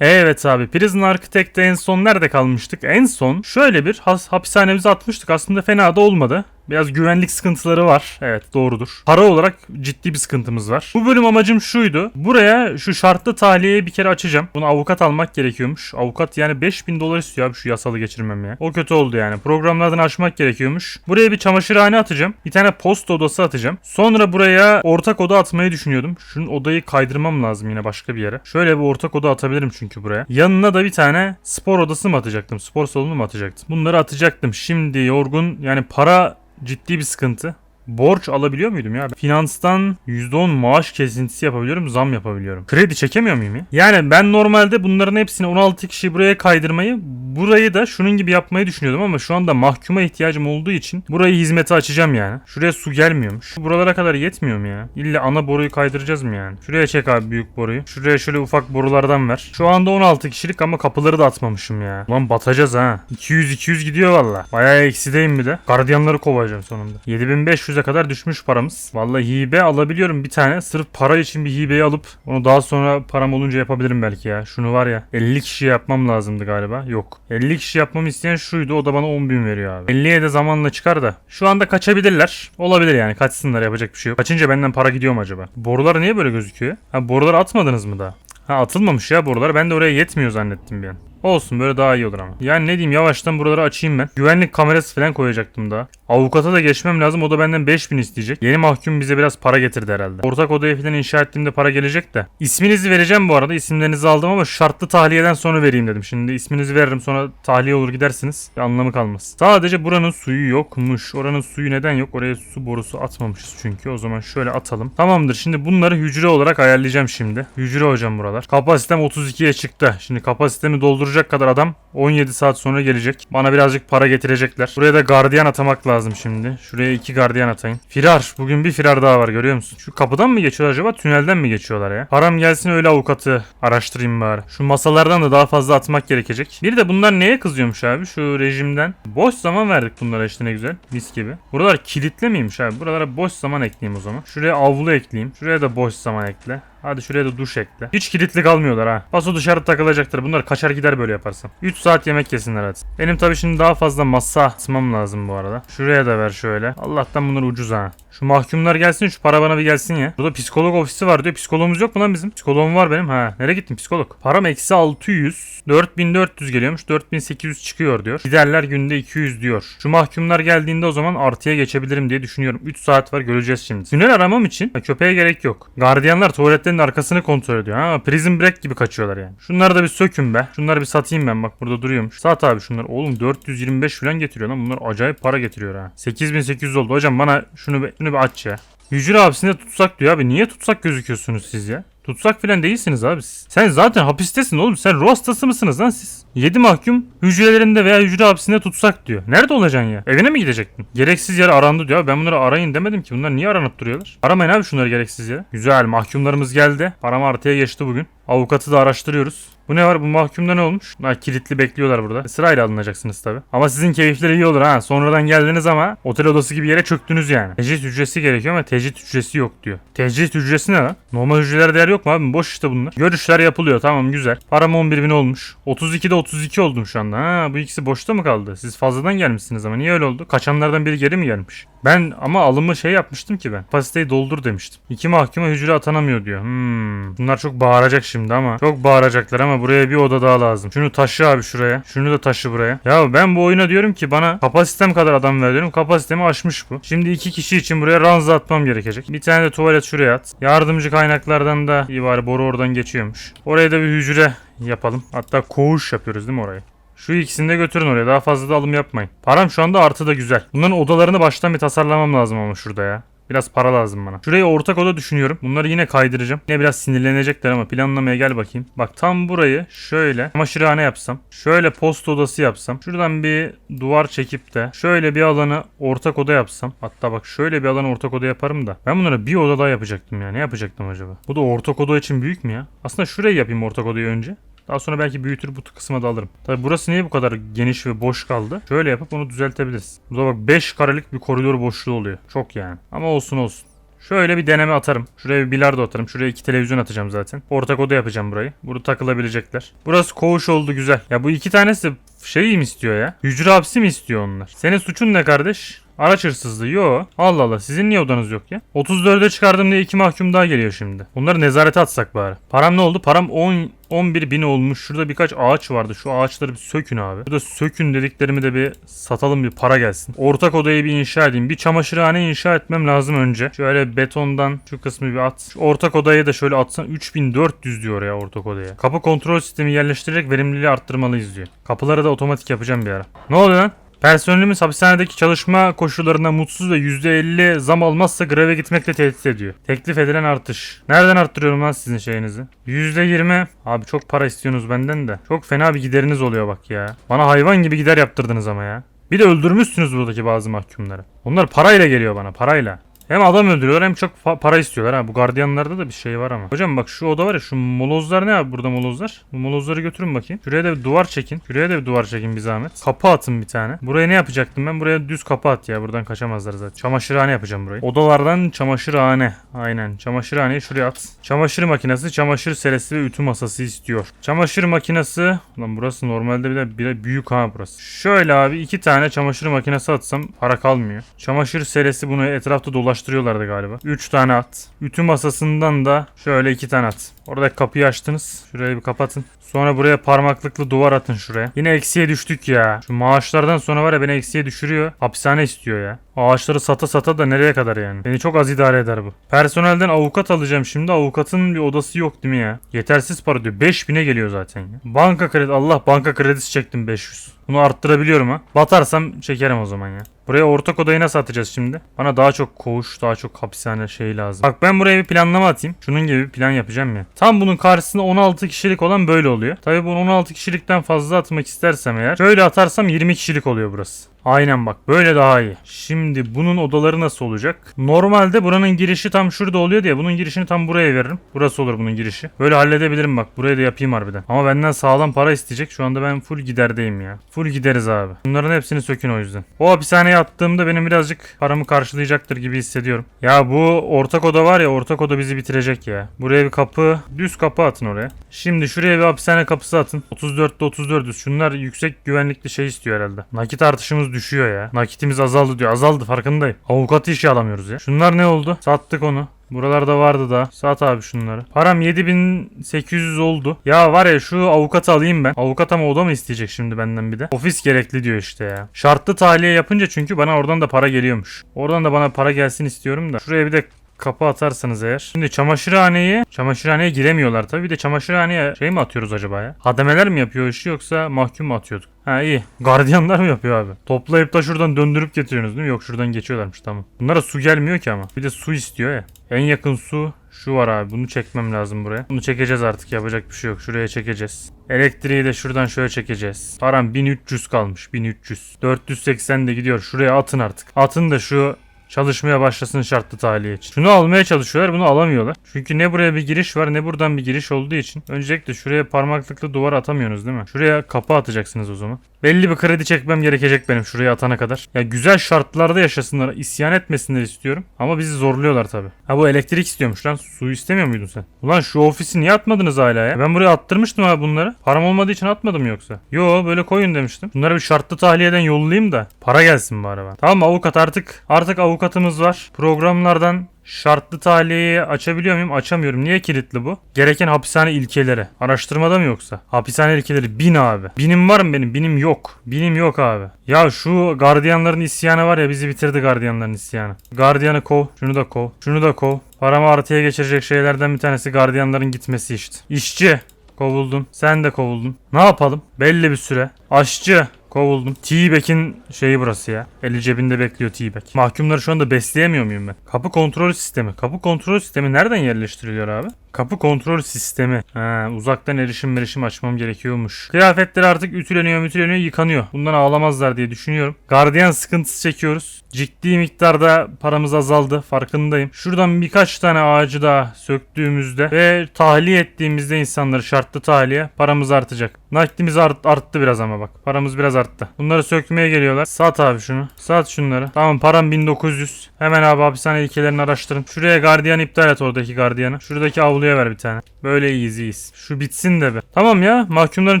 Evet abi Prison Architect'te en son nerede kalmıştık? En son şöyle bir hapishanemize atmıştık. Aslında fena da olmadı. Biraz güvenlik sıkıntıları var. Evet doğrudur. Para olarak ciddi bir sıkıntımız var. Bu bölüm amacım şuydu. Buraya şu şartlı tahliyeyi bir kere açacağım. Bunu avukat almak gerekiyormuş. Avukat yani 5000 dolar istiyor abi şu yasalı geçirmem ya. O kötü oldu yani. Programlardan açmak gerekiyormuş. Buraya bir çamaşırhane atacağım. Bir tane posta odası atacağım. Sonra buraya ortak oda atmayı düşünüyordum. Şunun odayı kaydırmam lazım yine başka bir yere. Şöyle bir ortak oda atabilirim çünkü buraya. Yanına da bir tane spor odası mı atacaktım? Spor salonu mu atacaktım? Bunları atacaktım. Şimdi yorgun yani para ciddi bir sıkıntı. Borç alabiliyor muydum ya? Finanstan %10 maaş kesintisi yapabiliyorum, zam yapabiliyorum. Kredi çekemiyor muyum ya? Yani ben normalde bunların hepsini 16 kişi buraya kaydırmayı, burayı da şunun gibi yapmayı düşünüyordum ama şu anda mahkuma ihtiyacım olduğu için burayı hizmete açacağım yani. Şuraya su gelmiyormuş. Buralara kadar yetmiyor mu ya? İlla ana boruyu kaydıracağız mı yani? Şuraya çek abi büyük boruyu. Şuraya şöyle ufak borulardan ver. Şu anda 16 kişilik ama kapıları da atmamışım ya. Lan batacağız ha. 200-200 gidiyor valla. Bayağı eksideyim bir de. Gardiyanları kovacağım sonunda. 7500'e kadar düşmüş paramız. Vallahi hibe alabiliyorum bir tane. Sırf para için bir hibeyi alıp onu daha sonra param olunca yapabilirim belki ya. Şunu var ya 50 kişi yapmam lazımdı galiba. Yok. 50 kişi yapmamı isteyen şuydu. O da bana 10 bin veriyor abi. 50'ye de zamanla çıkar da. Şu anda kaçabilirler. Olabilir yani. Kaçsınlar yapacak bir şey yok. Kaçınca benden para gidiyor mu acaba? Borular niye böyle gözüküyor? Ha boruları atmadınız mı daha? Ha atılmamış ya borular. Ben de oraya yetmiyor zannettim bir an. Olsun böyle daha iyi olur ama. Yani ne diyeyim yavaştan buraları açayım ben. Güvenlik kamerası falan koyacaktım daha. Avukata da geçmem lazım. O da benden 5000 isteyecek. Yeni mahkum bize biraz para getirdi herhalde. Ortak odaya falan inşa ettiğimde para gelecek de. İsminizi vereceğim bu arada. İsimlerinizi aldım ama şartlı tahliyeden sonra vereyim dedim. Şimdi isminizi veririm sonra tahliye olur gidersiniz. Bir anlamı kalmaz. Sadece buranın suyu yokmuş. Oranın suyu neden yok? Oraya su borusu atmamışız çünkü. O zaman şöyle atalım. Tamamdır. Şimdi bunları hücre olarak ayarlayacağım şimdi. Hücre hocam buralar. Kapasitem 32'ye çıktı. Şimdi kapasitemi dolduracak kadar adam 17 saat sonra gelecek. Bana birazcık para getirecekler. Buraya da gardiyan atamak lazım şimdi. Şuraya iki gardiyan atayım. Firar. Bugün bir firar daha var görüyor musun? Şu kapıdan mı geçiyorlar acaba? Tünelden mi geçiyorlar ya? Param gelsin öyle avukatı araştırayım bari. Şu masalardan da daha fazla atmak gerekecek. Bir de bunlar neye kızıyormuş abi? Şu rejimden. Boş zaman verdik bunlara işte ne güzel. Mis gibi. Buralar kilitli miymiş abi? Buralara boş zaman ekleyeyim o zaman. Şuraya avlu ekleyeyim. Şuraya da boş zaman ekle. Hadi şuraya da duş ekle. Hiç kilitli kalmıyorlar ha. Paso dışarı takılacaktır. Bunlar kaçar gider böyle yaparsam. 3 saat yemek yesinler hadi. Benim tabii şimdi daha fazla masa atmam lazım bu arada. Şuraya da ver şöyle. Allah'tan bunlar ucuz ha. Şu mahkumlar gelsin şu para bana bir gelsin ya. Burada psikolog ofisi var diyor. Psikologumuz yok mu lan bizim? Psikoloğum var benim. Ha. Nereye gittin psikolog? Param eksi 600. 4400 geliyormuş. 4800 çıkıyor diyor. Giderler günde 200 diyor. Şu mahkumlar geldiğinde o zaman artıya geçebilirim diye düşünüyorum. 3 saat var göreceğiz şimdi. Tünel aramam için köpeğe gerek yok. Gardiyanlar tuvaletlerin arkasını kontrol ediyor. Ha prison break gibi kaçıyorlar yani. Şunları da bir sökün be. Şunları bir satayım ben bak burada duruyormuş. Sat abi şunları. Oğlum 425 falan getiriyor lan. Bunlar acayip para getiriyor ha. 8800 oldu. Hocam bana şunu bir, şunu bir aç ya. Hücre hapsinde tutsak diyor abi. Niye tutsak gözüküyorsunuz siz ya? Tutsak filan değilsiniz abi siz. Sen zaten hapistesin oğlum. Sen ruh hastası mısınız lan siz? 7 mahkum hücrelerinde veya hücre hapsinde tutsak diyor. Nerede olacaksın ya? Evine mi gidecektin? Gereksiz yere arandı diyor. Ben bunları arayın demedim ki. Bunlar niye aranıp duruyorlar? Aramayın abi şunları gereksiz yere. Güzel mahkumlarımız geldi. Param artıya geçti bugün. Avukatı da araştırıyoruz. Bu ne var? Bu mahkumda ne olmuş? Ha, kilitli bekliyorlar burada. Sırayla alınacaksınız tabi. Ama sizin keyifleri iyi olur ha. Sonradan geldiniz ama otel odası gibi yere çöktünüz yani. Tecrit hücresi gerekiyor ama tecrit hücresi yok diyor. Tecrit hücresi ne lan? Normal hücrelerde yer yok mu abi? Boş işte bunlar. Görüşler yapılıyor tamam güzel. Param 11 bin olmuş. 32'de 32 oldum şu anda. Ha bu ikisi boşta mı kaldı? Siz fazladan gelmişsiniz ama niye öyle oldu? Kaçanlardan biri geri mi gelmiş? Ben ama alımı şey yapmıştım ki ben. Kapasiteyi doldur demiştim. İki mahkuma hücre atanamıyor diyor. Hmm. Bunlar çok bağıracak şimdi ama. Çok bağıracaklar ama buraya bir oda daha lazım. Şunu taşı abi şuraya. Şunu da taşı buraya. Ya ben bu oyuna diyorum ki bana kapasitem kadar adam ver diyorum. Kapasitemi aşmış bu. Şimdi iki kişi için buraya ranza atmam gerekecek. Bir tane de tuvalet şuraya at. Yardımcı kaynaklardan da iyi bari boru oradan geçiyormuş. Oraya da bir hücre yapalım. Hatta koğuş yapıyoruz değil mi orayı? Şu ikisini de götürün oraya. Daha fazla da alım yapmayın. Param şu anda artı da güzel. Bunların odalarını baştan bir tasarlamam lazım ama şurada ya. Biraz para lazım bana. Şuraya ortak oda düşünüyorum. Bunları yine kaydıracağım. Yine biraz sinirlenecekler ama planlamaya gel bakayım. Bak tam burayı şöyle çamaşırhane yapsam. Şöyle post odası yapsam. Şuradan bir duvar çekip de şöyle bir alanı ortak oda yapsam. Hatta bak şöyle bir alanı ortak oda yaparım da. Ben bunlara bir oda daha yapacaktım ya. Ne yapacaktım acaba? Bu da ortak oda için büyük mü ya? Aslında şurayı yapayım ortak odayı önce. Daha sonra belki büyütür bu kısma da alırım. Tabi burası niye bu kadar geniş ve boş kaldı? Şöyle yapıp onu düzeltebiliriz. Burada bak 5 karelik bir koridor boşluğu oluyor. Çok yani. Ama olsun olsun. Şöyle bir deneme atarım. Şuraya bir bilardo atarım. Şuraya iki televizyon atacağım zaten. Ortak oda yapacağım burayı. Burada takılabilecekler. Burası koğuş oldu güzel. Ya bu iki tanesi şey mi istiyor ya? Hücre hapsi mi istiyor onlar? Senin suçun ne kardeş? Araç hırsızlığı. Yo. Allah Allah. Sizin niye odanız yok ya? 34'e çıkardım diye iki mahkum daha geliyor şimdi. Bunları nezarete atsak bari. Param ne oldu? Param 10 11 bin olmuş. Şurada birkaç ağaç vardı. Şu ağaçları bir sökün abi. Burada sökün dediklerimi de bir satalım bir para gelsin. Ortak odayı bir inşa edeyim. Bir çamaşırhane inşa etmem lazım önce. Şöyle betondan şu kısmı bir at. Şu ortak odayı da şöyle atsan 3400 diyor ya ortak odaya. Kapı kontrol sistemi yerleştirerek verimliliği arttırmalıyız diyor. Kapıları da otomatik yapacağım bir ara. Ne oluyor lan? Personelimiz hapishanedeki çalışma koşullarından mutsuz ve %50 zam almazsa greve gitmekle tehdit ediyor. Teklif edilen artış. Nereden arttırıyorum lan sizin şeyinizi? %20. Abi çok para istiyorsunuz benden de. Çok fena bir gideriniz oluyor bak ya. Bana hayvan gibi gider yaptırdınız ama ya. Bir de öldürmüşsünüz buradaki bazı mahkumları. Onlar parayla geliyor bana parayla. Hem adam öldürüyorlar hem çok para istiyorlar ha. Bu gardiyanlarda da bir şey var ama. Hocam bak şu oda var ya şu molozlar ne abi burada molozlar? Bu molozları götürün bakayım. Şuraya da bir duvar çekin. Şuraya da bir duvar çekin bir zahmet. Kapı atın bir tane. Buraya ne yapacaktım ben? Buraya düz kapı at ya. Buradan kaçamazlar zaten. Çamaşırhane yapacağım burayı. Odalardan çamaşırhane. Aynen. Çamaşırhaneyi şuraya at. Çamaşır makinesi, çamaşır seresi ve ütü masası istiyor. Çamaşır makinesi. Lan burası normalde bir de, bir de büyük ha burası. Şöyle abi iki tane çamaşır makinesi atsam para kalmıyor. Çamaşır seresi bunu etrafta dolaştırıyorlardı galiba. 3 tane at. Ütü masasından da şöyle iki tane at. Orada kapıyı açtınız. Şurayı bir kapatın. Sonra buraya parmaklıklı duvar atın şuraya. Yine eksiye düştük ya. Şu maaşlardan sonra var ya beni eksiye düşürüyor. Hapishane istiyor ya. Ağaçları sata sata da nereye kadar yani? Beni çok az idare eder bu. Personelden avukat alacağım şimdi. Avukatın bir odası yok değil mi ya? Yetersiz para diyor. 5000'e geliyor zaten ya. Banka kredi. Allah banka kredisi çektim 500. Bunu arttırabiliyorum ha. Batarsam çekerim o zaman ya. Buraya ortak odayı nasıl atacağız şimdi? Bana daha çok koğuş, daha çok hapishane şey lazım. Bak ben buraya bir planlama atayım. Şunun gibi bir plan yapacağım ya. Tam bunun karşısında 16 kişilik olan böyle oluyor. Tabii bunu 16 kişilikten fazla atmak istersem eğer. Şöyle atarsam 20 kişilik oluyor burası. Aynen bak böyle daha iyi. Şimdi bunun odaları nasıl olacak? Normalde buranın girişi tam şurada oluyor diye bunun girişini tam buraya veririm. Burası olur bunun girişi. Böyle halledebilirim bak. Buraya da yapayım harbiden. Ama benden sağlam para isteyecek. Şu anda ben full giderdeyim ya. Full gideriz abi. Bunların hepsini sökün o yüzden. O hapishaneye attığımda benim birazcık paramı karşılayacaktır gibi hissediyorum. Ya bu ortak oda var ya ortak oda bizi bitirecek ya. Buraya bir kapı, düz kapı atın oraya. Şimdi şuraya bir hapishane kapısı atın. 34'te 34'üz. Şunlar yüksek güvenlikli şey istiyor herhalde. Nakit artışımız düşüyor ya. Nakitimiz azaldı diyor. Azaldı farkındayım. Avukat işe alamıyoruz ya. Şunlar ne oldu? Sattık onu. Buralarda vardı da. Sat abi şunları. Param 7800 oldu. Ya var ya şu avukatı alayım ben. Avukat ama oda mı isteyecek şimdi benden bir de? Ofis gerekli diyor işte ya. Şartlı tahliye yapınca çünkü bana oradan da para geliyormuş. Oradan da bana para gelsin istiyorum da. Şuraya bir de kapı atarsanız eğer. Şimdi çamaşırhaneye, çamaşırhaneye giremiyorlar tabii. Bir de çamaşırhaneye şey mi atıyoruz acaba ya? Hademeler mi yapıyor işi yoksa mahkum mu atıyorduk? Ha iyi. Gardiyanlar mı yapıyor abi? Toplayıp da şuradan döndürüp getiriyorsunuz değil mi? Yok şuradan geçiyorlarmış tamam. Bunlara su gelmiyor ki ama. Bir de su istiyor ya. En yakın su şu var abi. Bunu çekmem lazım buraya. Bunu çekeceğiz artık. Yapacak bir şey yok. Şuraya çekeceğiz. Elektriği de şuradan şöyle çekeceğiz. Param 1300 kalmış. 1300. 480 de gidiyor. Şuraya atın artık. Atın da şu çalışmaya başlasın şartlı tahliye için. Şunu almaya çalışıyorlar bunu alamıyorlar. Çünkü ne buraya bir giriş var ne buradan bir giriş olduğu için. Öncelikle şuraya parmaklıklı duvar atamıyorsunuz değil mi? Şuraya kapı atacaksınız o zaman. Belli bir kredi çekmem gerekecek benim şuraya atana kadar. Ya güzel şartlarda yaşasınlar, isyan etmesinler istiyorum. Ama bizi zorluyorlar tabi. Ha bu elektrik istiyormuş lan. Su istemiyor muydun sen? Ulan şu ofisi niye atmadınız hala ya? Ben buraya attırmıştım abi bunları. Param olmadığı için atmadım yoksa. Yo böyle koyun demiştim. Bunları bir şartlı tahliyeden yollayayım da para gelsin bari ben. Tamam avukat artık artık avukatımız var. Programlardan Şartlı tahliyeyi açabiliyor muyum? Açamıyorum. Niye kilitli bu? Gereken hapishane ilkeleri. Araştırmada mı yoksa? Hapishane ilkeleri bin abi. Binim var mı benim? Binim yok. Binim yok abi. Ya şu gardiyanların isyanı var ya bizi bitirdi gardiyanların isyanı. Gardiyanı kov. Şunu da kov. Şunu da kov. Paramı artıya geçirecek şeylerden bir tanesi gardiyanların gitmesi işte. İşçi. Kovuldun. Sen de kovuldun. Ne yapalım? Belli bir süre. Aşçı. Kovuldum. T-Back'in şeyi burası ya. Eli cebinde bekliyor T-Back. Mahkumları şu anda besleyemiyor muyum ben? Kapı kontrol sistemi. Kapı kontrol sistemi nereden yerleştiriliyor abi? Kapı kontrol sistemi. Ha, uzaktan erişim erişim açmam gerekiyormuş. Kıyafetler artık ütüleniyor mütüleniyor yıkanıyor. Bundan ağlamazlar diye düşünüyorum. Gardiyan sıkıntısı çekiyoruz. Ciddi miktarda paramız azaldı farkındayım. Şuradan birkaç tane ağacı daha söktüğümüzde ve tahliye ettiğimizde insanları şartlı tahliye paramız artacak. Nakitimiz art- arttı biraz ama bak. Paramız biraz arttı. Bunları sökmeye geliyorlar. Sat abi şunu. Sat şunları. Tamam param 1900. Hemen abi hapishane ilkelerini araştırın. Şuraya gardiyan iptal et oradaki gardiyanı. Şuradaki avluya ver bir tane. Böyle iyiyiz iyiyiz. Şu bitsin de be. Tamam ya mahkumların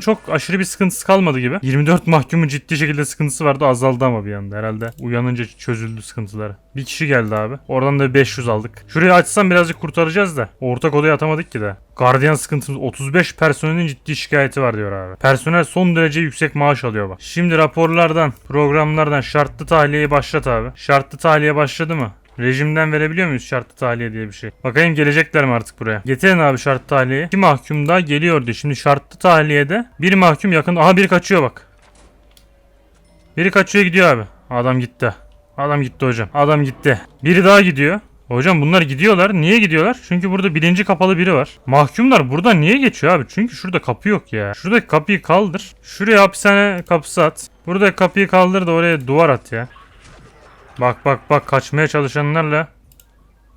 çok aşırı bir sıkıntısı kalmadı gibi. 24 mahkumun ciddi şekilde sıkıntısı vardı azaldı ama bir anda herhalde. Uyanınca çözüldü sıkıntıları. Bir kişi geldi abi. Oradan da 500 aldık. Şurayı açsam birazcık kurtaracağız da. Ortak odaya atamadık ki de. Gardiyan sıkıntımız 35 personelin ciddi şikayeti var diyor abi. Personel son derece yüksek maaş alıyor bak. Şimdi raporlardan, programlardan şartlı tahliyeyi başlat abi. Şartlı tahliye başladı mı? Rejimden verebiliyor muyuz şartlı tahliye diye bir şey? Bakayım gelecekler mi artık buraya? Getirin abi şartlı tahliyeyi. İki mahkum daha geliyordu. Şimdi şartlı tahliyede bir mahkum yakın. Aha biri kaçıyor bak. Biri kaçıyor gidiyor abi. Adam gitti. Adam gitti hocam. Adam gitti. Biri daha gidiyor. Hocam bunlar gidiyorlar. Niye gidiyorlar? Çünkü burada bilinci kapalı biri var. Mahkumlar burada niye geçiyor abi? Çünkü şurada kapı yok ya. Şuradaki kapıyı kaldır. Şuraya hapishane kapısı at. Buradaki kapıyı kaldır da oraya duvar at ya. Bak bak bak kaçmaya çalışanlarla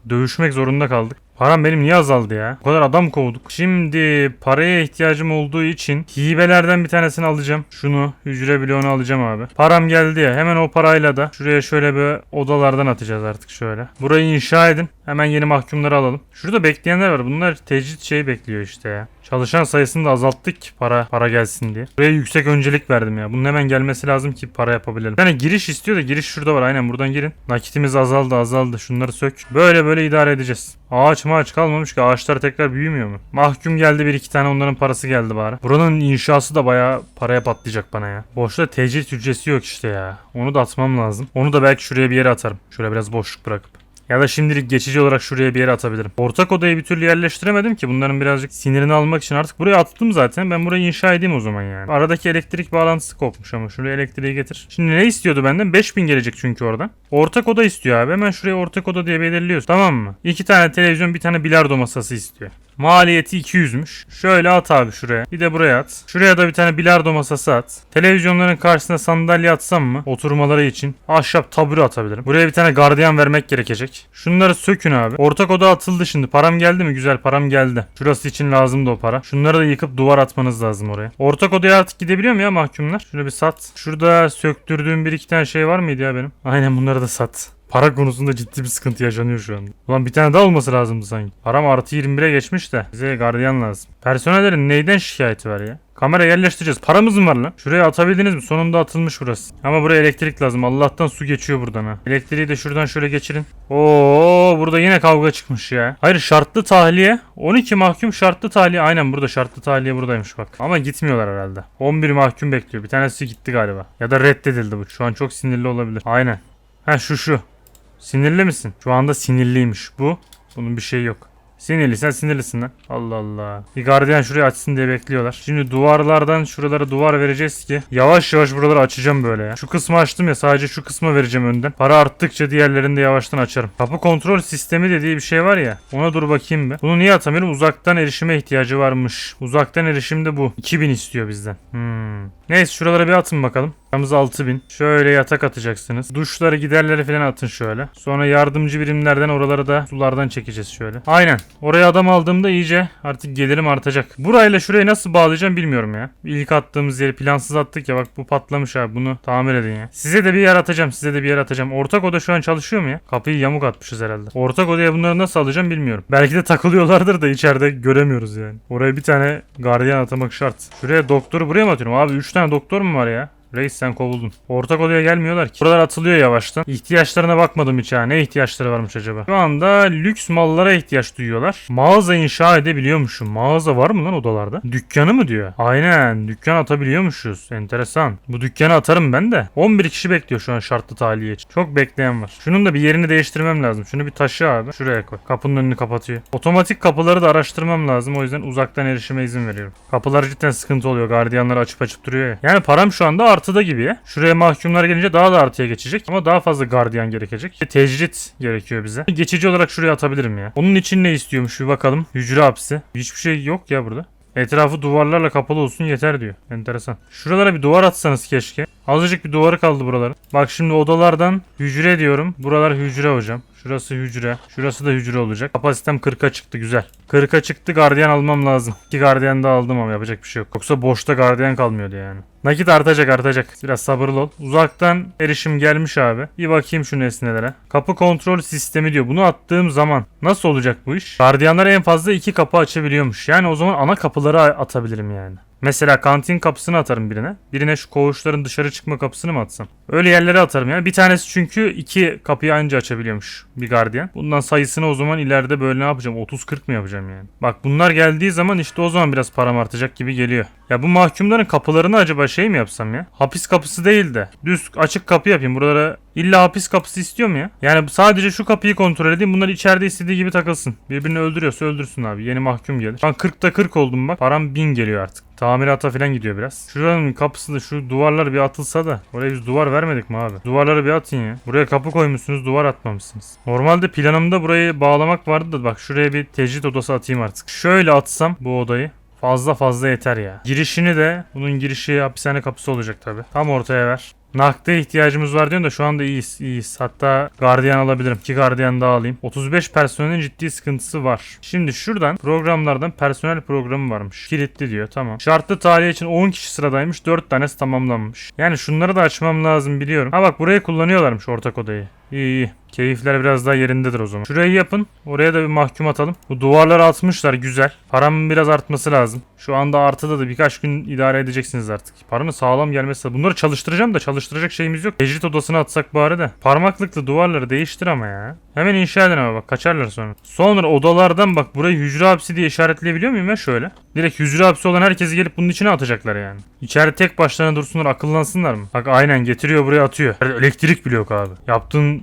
dövüşmek zorunda kaldık. Param benim niye azaldı ya? O kadar adam kovduk. Şimdi paraya ihtiyacım olduğu için hibelerden bir tanesini alacağım. Şunu hücre bloğunu alacağım abi. Param geldi ya hemen o parayla da şuraya şöyle bir odalardan atacağız artık şöyle. Burayı inşa edin. Hemen yeni mahkumları alalım. Şurada bekleyenler var. Bunlar tecrit şey bekliyor işte ya. Çalışan sayısını da azalttık ki para para gelsin diye. Buraya yüksek öncelik verdim ya. Bunun hemen gelmesi lazım ki para yapabilelim. Yani giriş istiyor da giriş şurada var. Aynen buradan girin. Nakitimiz azaldı azaldı. Şunları sök. Böyle böyle idare edeceğiz. Ağaç maaç kalmamış ki ağaçlar tekrar büyümüyor mu? Mahkum geldi bir iki tane onların parası geldi bari. Buranın inşası da bayağı paraya patlayacak bana ya. Boşta tecrit ücreti yok işte ya. Onu da atmam lazım. Onu da belki şuraya bir yere atarım. Şöyle biraz boşluk bırakıp. Ya da şimdilik geçici olarak şuraya bir yere atabilirim. Ortak odayı bir türlü yerleştiremedim ki bunların birazcık sinirini almak için artık buraya attım zaten. Ben burayı inşa edeyim o zaman yani. Aradaki elektrik bağlantısı kopmuş ama şuraya elektriği getir. Şimdi ne istiyordu benden? 5000 gelecek çünkü oradan. Ortak oda istiyor abi. Hemen şuraya ortak oda diye belirliyoruz. Tamam mı? İki tane televizyon bir tane bilardo masası istiyor. Maliyeti 200'müş. Şöyle at abi şuraya. Bir de buraya at. Şuraya da bir tane bilardo masası at. Televizyonların karşısına sandalye atsam mı? Oturmaları için. Ahşap tabure atabilirim. Buraya bir tane gardiyan vermek gerekecek. Şunları sökün abi. Ortak oda atıldı şimdi. Param geldi mi? Güzel param geldi. Şurası için lazımdı o para. Şunları da yıkıp duvar atmanız lazım oraya. Ortak odaya artık gidebiliyor mu ya mahkumlar? Şunu bir sat. Şurada söktürdüğüm bir iki tane şey var mıydı ya benim? Aynen bunları da sat. Para konusunda ciddi bir sıkıntı yaşanıyor şu anda. Ulan bir tane daha olması lazımdı sanki. Param artı 21'e geçmiş de. Bize gardiyan lazım. Personellerin neyden şikayeti var ya? Kamera yerleştireceğiz. Paramız mı var lan? Şuraya atabildiniz mi? Sonunda atılmış burası. Ama buraya elektrik lazım. Allah'tan su geçiyor buradan ha. Elektriği de şuradan şöyle geçirin. Oo burada yine kavga çıkmış ya. Hayır şartlı tahliye. 12 mahkum şartlı tahliye. Aynen burada şartlı tahliye buradaymış bak. Ama gitmiyorlar herhalde. 11 mahkum bekliyor. Bir tanesi gitti galiba. Ya da reddedildi bu. Şu an çok sinirli olabilir. Aynen. Ha şu şu. Sinirli misin? Şu anda sinirliymiş bu. Bunun bir şeyi yok. Sinirliysen sinirlisin lan. Allah Allah. Bir gardiyan şurayı açsın diye bekliyorlar. Şimdi duvarlardan şuralara duvar vereceğiz ki yavaş yavaş buraları açacağım böyle ya. Şu kısmı açtım ya sadece şu kısmı vereceğim önden. Para arttıkça diğerlerini de yavaştan açarım. Kapı kontrol sistemi dediği bir şey var ya. Ona dur bakayım bir. Bunu niye atamıyorum? Uzaktan erişime ihtiyacı varmış. Uzaktan erişimde bu. 2000 istiyor bizden. Hmm. Neyse şuralara bir atın bakalım. Paramız 6000. Şöyle yatak atacaksınız. Duşları giderleri falan atın şöyle. Sonra yardımcı birimlerden oraları da sulardan çekeceğiz şöyle. Aynen. Oraya adam aldığımda iyice artık gelirim artacak. Burayla şurayı nasıl bağlayacağım bilmiyorum ya. İlk attığımız yeri plansız attık ya bak bu patlamış abi bunu tamir edin ya. Size de bir yer atacağım size de bir yer atacağım. Ortak oda şu an çalışıyor mu ya? Kapıyı yamuk atmışız herhalde. Ortak odaya bunları nasıl alacağım bilmiyorum. Belki de takılıyorlardır da içeride göremiyoruz yani. Oraya bir tane gardiyan atamak şart. Şuraya doktoru buraya mı atıyorum? Abi 3 tane doktor mu var ya? Reis sen kovuldun. Ortak odaya gelmiyorlar ki. Buralar atılıyor yavaştan. İhtiyaçlarına bakmadım hiç ha. Ne ihtiyaçları varmış acaba? Şu anda lüks mallara ihtiyaç duyuyorlar. Mağaza inşa edebiliyormuşum. Mağaza var mı lan odalarda? Dükkanı mı diyor? Aynen. Dükkan atabiliyormuşuz. Enteresan. Bu dükkanı atarım ben de. 11 kişi bekliyor şu an şartlı tahliye için. Çok bekleyen var. Şunun da bir yerini değiştirmem lazım. Şunu bir taşı abi. Şuraya koy. Kapının önünü kapatıyor. Otomatik kapıları da araştırmam lazım. O yüzden uzaktan erişime izin veriyorum. Kapılar cidden sıkıntı oluyor. Gardiyanlar açıp açıp duruyor ya. Yani param şu anda artıda gibi ya. Şuraya mahkumlar gelince daha da artıya geçecek. Ama daha fazla gardiyan gerekecek. Bir Tecrit gerekiyor bize. Geçici olarak şuraya atabilirim ya. Onun için ne istiyormuş bir bakalım. Hücre hapsi. Hiçbir şey yok ya burada. Etrafı duvarlarla kapalı olsun yeter diyor. Enteresan. Şuralara bir duvar atsanız keşke. Azıcık bir duvarı kaldı buraların. Bak şimdi odalardan hücre diyorum. Buralar hücre hocam. Şurası hücre. Şurası da hücre olacak. Kapasitem 40'a çıktı güzel. 40'a çıktı gardiyan almam lazım. 2 gardiyan da aldım ama yapacak bir şey yok. Yoksa boşta gardiyan kalmıyordu yani. Nakit artacak artacak. Biraz sabırlı ol. Uzaktan erişim gelmiş abi. Bir bakayım şu nesnelere. Kapı kontrol sistemi diyor. Bunu attığım zaman nasıl olacak bu iş? Gardiyanlar en fazla iki kapı açabiliyormuş. Yani o zaman ana kapıları atabilirim yani. Mesela kantin kapısını atarım birine. Birine şu koğuşların dışarı çıkma kapısını mı atsam? Öyle yerlere atarım yani. Bir tanesi çünkü iki kapıyı anca açabiliyormuş bir gardiyan. Bundan sayısını o zaman ileride böyle ne yapacağım? 30-40 mı yapacağım yani? Bak bunlar geldiği zaman işte o zaman biraz param artacak gibi geliyor. Ya bu mahkumların kapılarını acaba şey mi yapsam ya? Hapis kapısı değil de düz açık kapı yapayım. Buralara illa hapis kapısı istiyor mu ya? Yani sadece şu kapıyı kontrol edeyim. Bunlar içeride istediği gibi takılsın. Birbirini öldürüyorsa öldürsün abi. Yeni mahkum gelir. Ben 40'ta 40 oldum bak. Param 1000 geliyor artık. Tamirata falan gidiyor biraz. Şuranın kapısında şu duvarlar bir atılsa da. Oraya biz duvar vermedik mi abi? Duvarları bir atın ya. Buraya kapı koymuşsunuz duvar atmamışsınız. Normalde planımda burayı bağlamak vardı da bak şuraya bir tecrit odası atayım artık. Şöyle atsam bu odayı. Fazla fazla yeter ya. Girişini de bunun girişi hapishane kapısı olacak tabi. Tam ortaya ver. Nakde ihtiyacımız var diyorsun da şu anda iyiyiz, iyiyiz. Hatta gardiyan alabilirim. 2 gardiyan daha alayım. 35 personelin ciddi sıkıntısı var. Şimdi şuradan programlardan personel programı varmış. Kilitli diyor tamam. Şartlı tahliye için 10 kişi sıradaymış. 4 tanesi tamamlanmış. Yani şunları da açmam lazım biliyorum. Ha bak burayı kullanıyorlarmış ortak odayı. İyi iyi. Keyifler biraz daha yerindedir o zaman. Şurayı yapın. Oraya da bir mahkum atalım. Bu duvarları atmışlar güzel. Paramın biraz artması lazım. Şu anda artıda da birkaç gün idare edeceksiniz artık. Paranın sağlam gelmesi Bunları çalıştıracağım da çalıştıracak şeyimiz yok. Tecrit odasına atsak bari de. Parmaklıklı duvarları değiştir ama ya. Hemen inşa edin ama bak kaçarlar sonra. Sonra odalardan bak burayı hücre hapsi diye işaretleyebiliyor muyum ya şöyle? Direkt hücre hapsi olan herkesi gelip bunun içine atacaklar yani. İçeride tek başlarına dursunlar akıllansınlar mı? Bak aynen getiriyor buraya atıyor. Elektrik bile yok abi. Yaptığın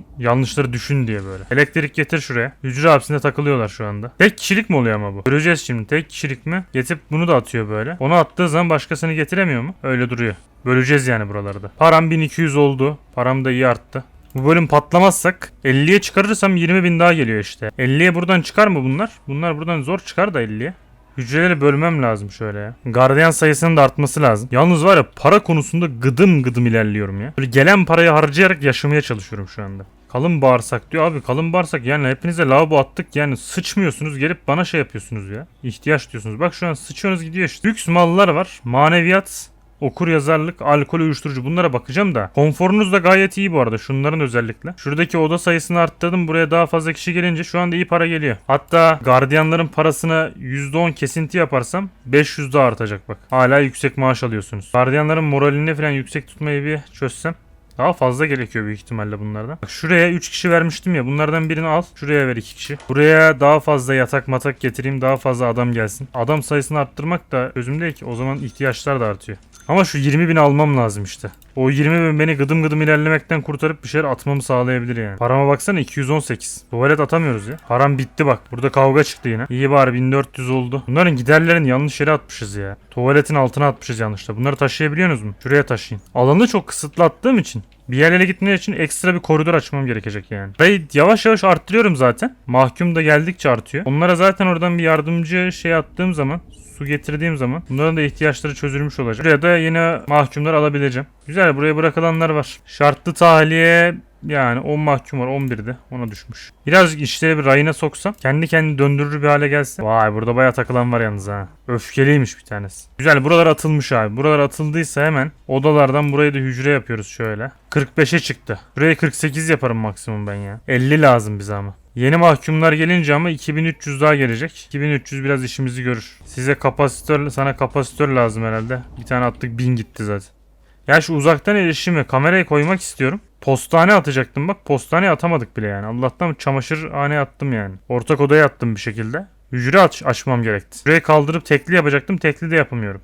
yanlışları düşün diye böyle. Elektrik getir şuraya. Hücre hapsinde takılıyorlar şu anda. Tek kişilik mi oluyor ama bu? Göreceğiz şimdi. Tek kişilik mi? Getirip bunu da atıyor böyle. Onu attığı zaman başkasını getiremiyor mu? Öyle duruyor. Böleceğiz yani buralarda. Param 1200 oldu. Param da iyi arttı. Bu bölüm patlamazsak 50'ye çıkarırsam 20 bin daha geliyor işte. 50'ye buradan çıkar mı bunlar? Bunlar buradan zor çıkar da 50'ye. Hücreleri bölmem lazım şöyle ya. Gardiyan sayısının da artması lazım. Yalnız var ya para konusunda gıdım gıdım ilerliyorum ya. Böyle gelen parayı harcayarak yaşamaya çalışıyorum şu anda. Kalın bağırsak diyor abi kalın bağırsak yani hepinize lavabo attık yani sıçmıyorsunuz gelip bana şey yapıyorsunuz ya. İhtiyaç diyorsunuz. Bak şu an sıçıyorsunuz gidiyor işte. Lüks mallar var. Maneviyat Okur yazarlık, alkol uyuşturucu bunlara bakacağım da. Konforunuz da gayet iyi bu arada şunların özellikle. Şuradaki oda sayısını arttırdım. Buraya daha fazla kişi gelince şu anda iyi para geliyor. Hatta gardiyanların parasına %10 kesinti yaparsam 500 daha artacak bak. Hala yüksek maaş alıyorsunuz. Gardiyanların moralini falan yüksek tutmayı bir çözsem. Daha fazla gerekiyor büyük ihtimalle bunlardan. Bak şuraya 3 kişi vermiştim ya. Bunlardan birini al. Şuraya ver 2 kişi. Buraya daha fazla yatak matak getireyim. Daha fazla adam gelsin. Adam sayısını arttırmak da çözüm değil ki. O zaman ihtiyaçlar da artıyor. Ama şu 20 bin almam lazım işte. O 20 bin beni gıdım gıdım ilerlemekten kurtarıp bir şeyler atmamı sağlayabilir yani. Parama baksana 218. Tuvalet atamıyoruz ya. Param bitti bak. Burada kavga çıktı yine. İyi bari 1400 oldu. Bunların giderlerini yanlış yere atmışız ya. Tuvaletin altına atmışız yanlışla. Bunları taşıyabiliyorsunuz mu? Şuraya taşıyın. Alanı çok kısıtlı attığım için bir yerlere gitmek için ekstra bir koridor açmam gerekecek yani. Dayı yavaş yavaş arttırıyorum zaten. Mahkum da geldikçe artıyor. Onlara zaten oradan bir yardımcı şey attığım zaman su getirdiğim zaman bunların da ihtiyaçları çözülmüş olacak. Buraya da yine mahkumlar alabileceğim. Güzel buraya bırakılanlar var. Şartlı tahliye yani 10 mahkum var 11'de ona düşmüş. Birazcık işleri bir rayına soksam kendi kendini döndürür bir hale gelse. Vay burada baya takılan var yalnız ha. Öfkeliymiş bir tanesi. Güzel buralar atılmış abi. Buralar atıldıysa hemen odalardan burayı da hücre yapıyoruz şöyle. 45'e çıktı. Buraya 48 yaparım maksimum ben ya. 50 lazım bize ama. Yeni mahkumlar gelince ama 2300 daha gelecek. 2300 biraz işimizi görür. Size kapasitör, sana kapasitör lazım herhalde. Bir tane attık 1000 gitti zaten. Ya şu uzaktan erişimi kamerayı koymak istiyorum. Postane atacaktım bak. Postane atamadık bile yani. Allah'tan çamaşırhane attım yani. Ortak odaya attım bir şekilde. Hücre aç açmam gerekti. Şurayı kaldırıp tekli yapacaktım. Tekli de yapamıyorum.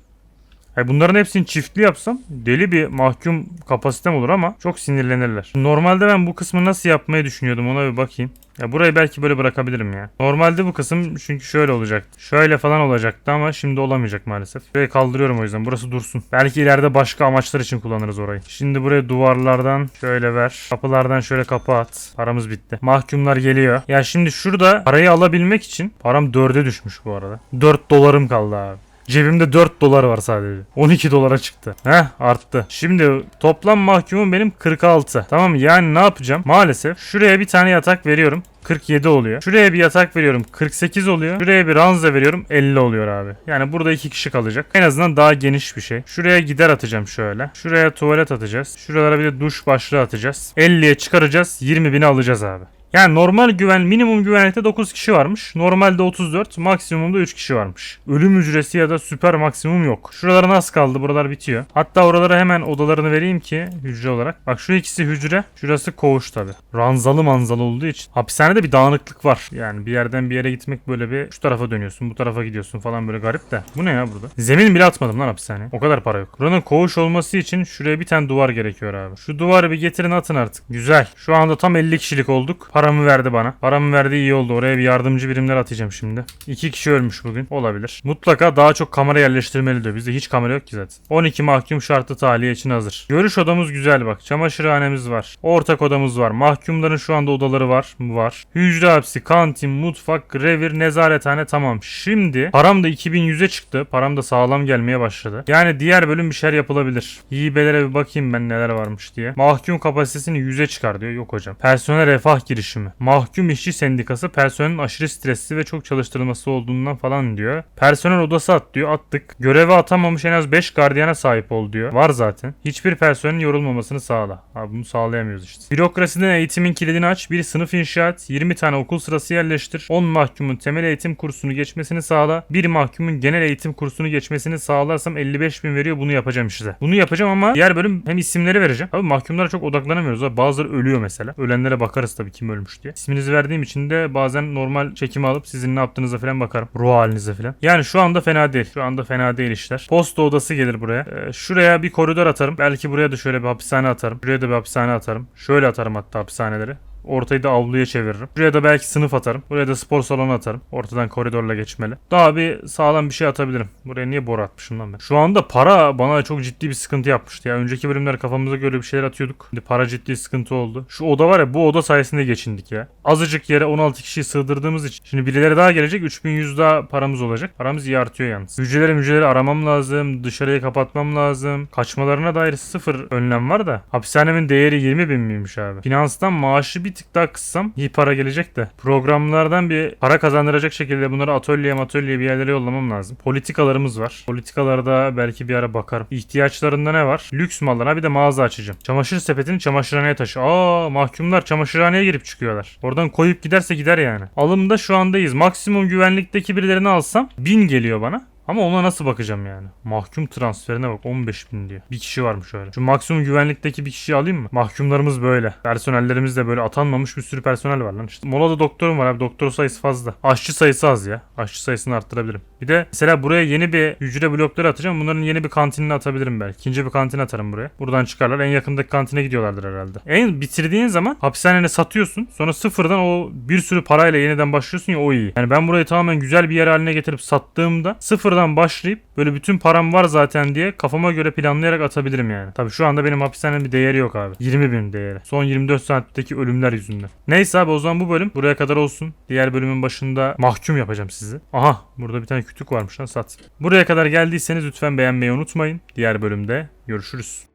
Yani bunların hepsini çiftli yapsam deli bir mahkum kapasitem olur ama çok sinirlenirler. Normalde ben bu kısmı nasıl yapmayı düşünüyordum ona bir bakayım. Ya burayı belki böyle bırakabilirim ya. Normalde bu kısım çünkü şöyle olacaktı. Şöyle falan olacaktı ama şimdi olamayacak maalesef. Burayı kaldırıyorum o yüzden. Burası dursun. Belki ileride başka amaçlar için kullanırız orayı. Şimdi buraya duvarlardan şöyle ver. Kapılardan şöyle kapı at. Paramız bitti. Mahkumlar geliyor. Ya şimdi şurada parayı alabilmek için param 4'e düşmüş bu arada. 4 dolarım kaldı abi. Cebimde 4 dolar var sadece. 12 dolara çıktı. Heh arttı. Şimdi toplam mahkumum benim 46. Tamam? Yani ne yapacağım? Maalesef şuraya bir tane yatak veriyorum. 47 oluyor. Şuraya bir yatak veriyorum 48 oluyor. Şuraya bir ranza veriyorum 50 oluyor abi. Yani burada iki kişi kalacak. En azından daha geniş bir şey. Şuraya gider atacağım şöyle. Şuraya tuvalet atacağız. Şuralara bir de duş başlığı atacağız. 50'ye çıkaracağız 20 bini alacağız abi. Yani normal güven minimum güvenlikte 9 kişi varmış. Normalde 34, maksimumda 3 kişi varmış. Ölüm ücreti ya da süper maksimum yok. Şuralar nasıl kaldı? Buralar bitiyor. Hatta oralara hemen odalarını vereyim ki hücre olarak. Bak şu ikisi hücre, şurası koğuş tabi. Ranzalı manzalı olduğu için. Hapishanede bir dağınıklık var. Yani bir yerden bir yere gitmek böyle bir şu tarafa dönüyorsun, bu tarafa gidiyorsun falan böyle garip de. Bu ne ya burada? Zemin bile atmadım lan hapishaneye. O kadar para yok. Buranın koğuş olması için şuraya bir tane duvar gerekiyor abi. Şu duvarı bir getirin atın artık. Güzel. Şu anda tam 50 kişilik olduk. Paramı verdi bana. Paramı verdi iyi oldu. Oraya bir yardımcı birimler atacağım şimdi. İki kişi ölmüş bugün. Olabilir. Mutlaka daha çok kamera yerleştirmeli diyor. Bizde hiç kamera yok ki zaten. 12 mahkum şartı tahliye için hazır. Görüş odamız güzel bak. Çamaşırhanemiz var. Ortak odamız var. Mahkumların şu anda odaları var mı? Var. Hücre hapsi, kantin, mutfak, revir, nezarethane tamam. Şimdi param da 2100'e çıktı. Param da sağlam gelmeye başladı. Yani diğer bölüm bir şeyler yapılabilir. Hibelere bir bakayım ben neler varmış diye. Mahkum kapasitesini 100'e çıkar diyor. Yok hocam. Personel refah girişimi. Mahkum işçi sendikası personelin aşırı stresli ve çok çalıştırılması olduğundan falan diyor. Personel odası at diyor. Attık. Göreve atamamış en az 5 gardiyana sahip ol diyor. Var zaten. Hiçbir personelin yorulmamasını sağla. Abi bunu sağlayamıyoruz işte. Bürokrasiden eğitimin kilidini aç. Bir sınıf inşa et. 20 tane okul sırası yerleştir. 10 mahkumun temel eğitim kursunu geçmesini sağla. Bir mahkumun genel eğitim kursunu geçmesini sağlarsam 55 bin veriyor. Bunu yapacağım işte. Bunu yapacağım ama diğer bölüm hem isimleri vereceğim. Abi mahkumlara çok odaklanamıyoruz. Abi bazıları ölüyor mesela. Ölenlere bakarız tabii kim ölmüş diye. İsminizi verdiğim için de bazen normal çekimi alıp sizin ne yaptığınıza falan bakarım. Ruh halinize falan. Yani şu anda fena değil. Şu anda fena değil işler. Posta odası gelir buraya. Ee, şuraya bir koridor atarım. Belki buraya da şöyle bir hapishane atarım. Buraya da bir hapishane atarım. Şöyle atarım hatta hapishaneleri. Ortayı da avluya çeviririm. Buraya da belki sınıf atarım. Buraya da spor salonu atarım. Ortadan koridorla geçmeli. Daha bir sağlam bir şey atabilirim. Buraya niye boru atmışım lan ben? Şu anda para bana çok ciddi bir sıkıntı yapmıştı. Ya önceki bölümler kafamıza göre bir şeyler atıyorduk. Şimdi para ciddi sıkıntı oldu. Şu oda var ya bu oda sayesinde geçindik ya. Azıcık yere 16 kişiyi sığdırdığımız için. Şimdi birileri daha gelecek. 3100 daha paramız olacak. Paramız iyi artıyor yalnız. Hücreleri mücreleri aramam lazım. Dışarıya kapatmam lazım. Kaçmalarına dair sıfır önlem var da. Hapishanemin değeri 20 bin miymiş abi? Finanstan maaşı bir tık daha kıssam iyi para gelecek de. Programlardan bir para kazandıracak şekilde bunları atölyeye atölye bir yerlere yollamam lazım. Politikalarımız var. Politikalarda belki bir ara bakarım. İhtiyaçlarında ne var? Lüks mallarına bir de mağaza açacağım. Çamaşır sepetini çamaşırhaneye taşı. Aa mahkumlar çamaşırhaneye girip çıkıyorlar. Oradan koyup giderse gider yani. Alımda şu andayız. Maksimum güvenlikteki birilerini alsam 1000 geliyor bana. Ama ona nasıl bakacağım yani? Mahkum transferine bak 15 bin diyor. Bir kişi varmış öyle. Şu maksimum güvenlikteki bir kişiyi alayım mı? Mahkumlarımız böyle. Personellerimiz de böyle atanmamış bir sürü personel var lan işte. Molada doktorum var abi. Doktor sayısı fazla. Aşçı sayısı az ya. Aşçı sayısını arttırabilirim. Bir de mesela buraya yeni bir hücre blokları atacağım. Bunların yeni bir kantinini atabilirim belki. İkinci bir kantin atarım buraya. Buradan çıkarlar. En yakındaki kantine gidiyorlardır herhalde. En bitirdiğin zaman hapishanene satıyorsun. Sonra sıfırdan o bir sürü parayla yeniden başlıyorsun ya o iyi. Yani ben burayı tamamen güzel bir yer haline getirip sattığımda sıfırdan başlayıp böyle bütün param var zaten diye kafama göre planlayarak atabilirim yani. Tabi şu anda benim hapishanenin bir değeri yok abi. 20 bin değeri. Son 24 saatteki ölümler yüzünden. Neyse abi o zaman bu bölüm buraya kadar olsun. Diğer bölümün başında mahkum yapacağım sizi. Aha burada bir tane kütük varmış lan sat. Buraya kadar geldiyseniz lütfen beğenmeyi unutmayın. Diğer bölümde görüşürüz.